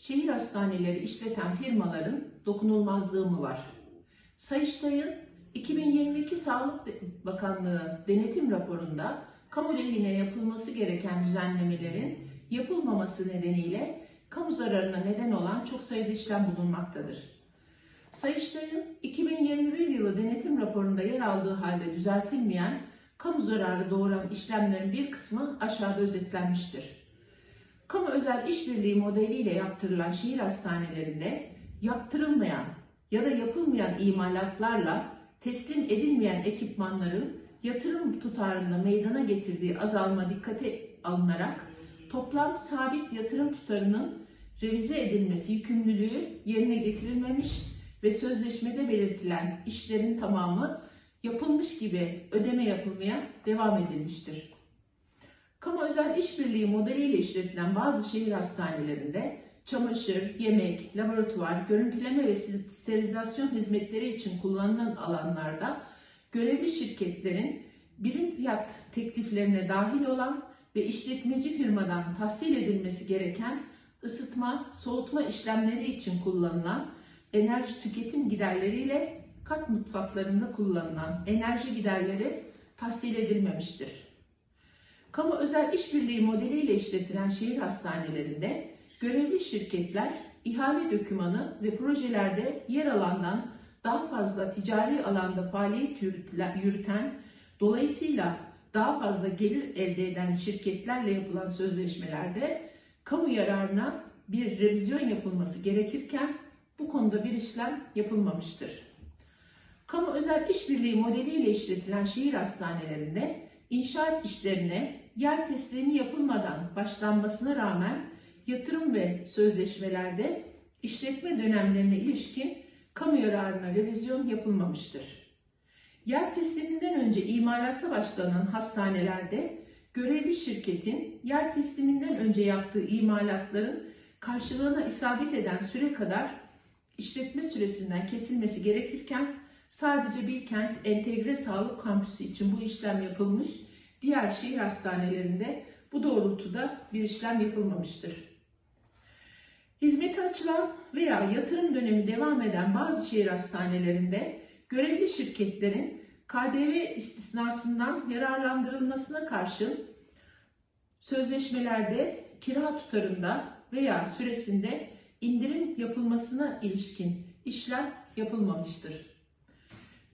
şehir hastaneleri işleten firmaların dokunulmazlığı mı var? Sayıştay'ın 2022 Sağlık Bakanlığı denetim raporunda kamu lehine yapılması gereken düzenlemelerin yapılmaması nedeniyle kamu zararına neden olan çok sayıda işlem bulunmaktadır. Sayıştay'ın 2021 yılı denetim raporunda yer aldığı halde düzeltilmeyen kamu zararı doğuran işlemlerin bir kısmı aşağıda özetlenmiştir. Kamu özel işbirliği modeliyle yaptırılan şehir hastanelerinde yaptırılmayan ya da yapılmayan imalatlarla teslim edilmeyen ekipmanların yatırım tutarında meydana getirdiği azalma dikkate alınarak toplam sabit yatırım tutarının revize edilmesi yükümlülüğü yerine getirilmemiş ve sözleşmede belirtilen işlerin tamamı yapılmış gibi ödeme yapılmaya devam edilmiştir. Kamu özel işbirliği modeliyle işletilen bazı şehir hastanelerinde çamaşır, yemek, laboratuvar, görüntüleme ve sterilizasyon hizmetleri için kullanılan alanlarda görevli şirketlerin birim fiyat tekliflerine dahil olan ve işletmeci firmadan tahsil edilmesi gereken ısıtma, soğutma işlemleri için kullanılan enerji tüketim giderleriyle kat mutfaklarında kullanılan enerji giderleri tahsil edilmemiştir. Kamu özel işbirliği modeliyle işletilen şehir hastanelerinde görevli şirketler ihale dokümanı ve projelerde yer alandan daha fazla ticari alanda faaliyet yürüten, dolayısıyla daha fazla gelir elde eden şirketlerle yapılan sözleşmelerde kamu yararına bir revizyon yapılması gerekirken bu konuda bir işlem yapılmamıştır. Kamu özel işbirliği modeliyle işletilen şehir hastanelerinde inşaat işlerine yer teslimi yapılmadan başlanmasına rağmen yatırım ve sözleşmelerde işletme dönemlerine ilişkin kamu yararına revizyon yapılmamıştır. Yer tesliminden önce imalata başlanan hastanelerde görevli şirketin yer tesliminden önce yaptığı imalatların karşılığına isabet eden süre kadar işletme süresinden kesilmesi gerekirken sadece Bilkent Entegre Sağlık Kampüsü için bu işlem yapılmış, diğer şehir hastanelerinde bu doğrultuda bir işlem yapılmamıştır. Hizmete açılan veya yatırım dönemi devam eden bazı şehir hastanelerinde görevli şirketlerin KDV istisnasından yararlandırılmasına karşın sözleşmelerde kira tutarında veya süresinde indirim yapılmasına ilişkin işlem yapılmamıştır.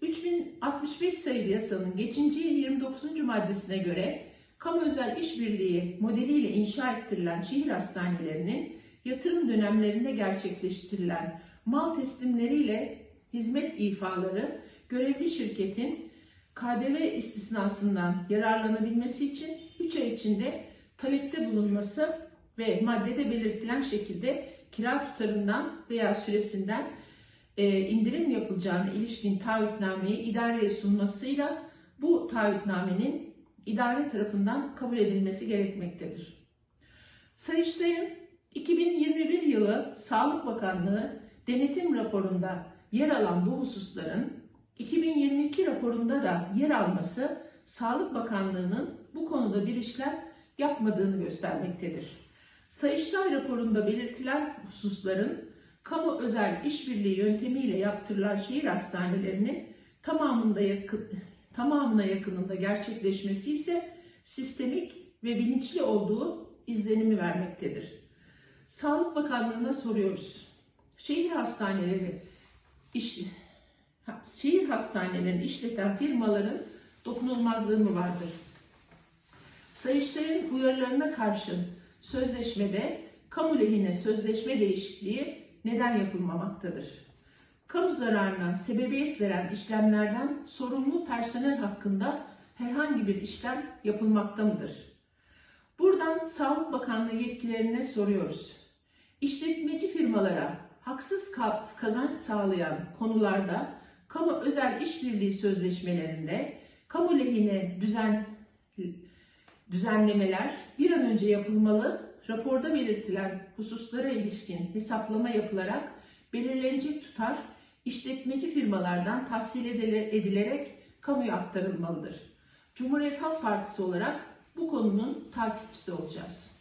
3065 sayılı yasanın geçinci 29. maddesine göre kamu özel işbirliği modeliyle inşa ettirilen şehir hastanelerinin yatırım dönemlerinde gerçekleştirilen mal teslimleriyle hizmet ifaları görevli şirketin KDV istisnasından yararlanabilmesi için 3 ay içinde talepte bulunması ve maddede belirtilen şekilde kira tutarından veya süresinden indirim yapılacağına ilişkin taahhütnameyi idareye sunmasıyla bu taahhütnamenin idare tarafından kabul edilmesi gerekmektedir. Sayıştay'ın 2021 yılı Sağlık Bakanlığı denetim raporunda yer alan bu hususların 2022 raporunda da yer alması Sağlık Bakanlığı'nın bu konuda bir işlem yapmadığını göstermektedir. Sayıştay raporunda belirtilen hususların kamu özel işbirliği yöntemiyle yaptırılan şehir hastanelerinin tamamında yakın, tamamına yakınında gerçekleşmesi ise sistemik ve bilinçli olduğu izlenimi vermektedir. Sağlık Bakanlığı'na soruyoruz. Şehir hastaneleri iş, şehir hastanelerini işleten firmaların dokunulmazlığı mı vardır? Sayıştay'ın uyarılarına karşın sözleşmede kamu lehine sözleşme değişikliği neden yapılmamaktadır? Kamu zararına sebebiyet veren işlemlerden sorumlu personel hakkında herhangi bir işlem yapılmakta mıdır? Buradan Sağlık Bakanlığı yetkilerine soruyoruz. İşletmeci firmalara haksız kazanç sağlayan konularda kamu özel işbirliği sözleşmelerinde kamu lehine düzen düzenlemeler bir an önce yapılmalı, raporda belirtilen hususlara ilişkin hesaplama yapılarak belirlenecek tutar işletmeci firmalardan tahsil edilerek kamuya aktarılmalıdır. Cumhuriyet Halk Partisi olarak bu konunun takipçisi olacağız.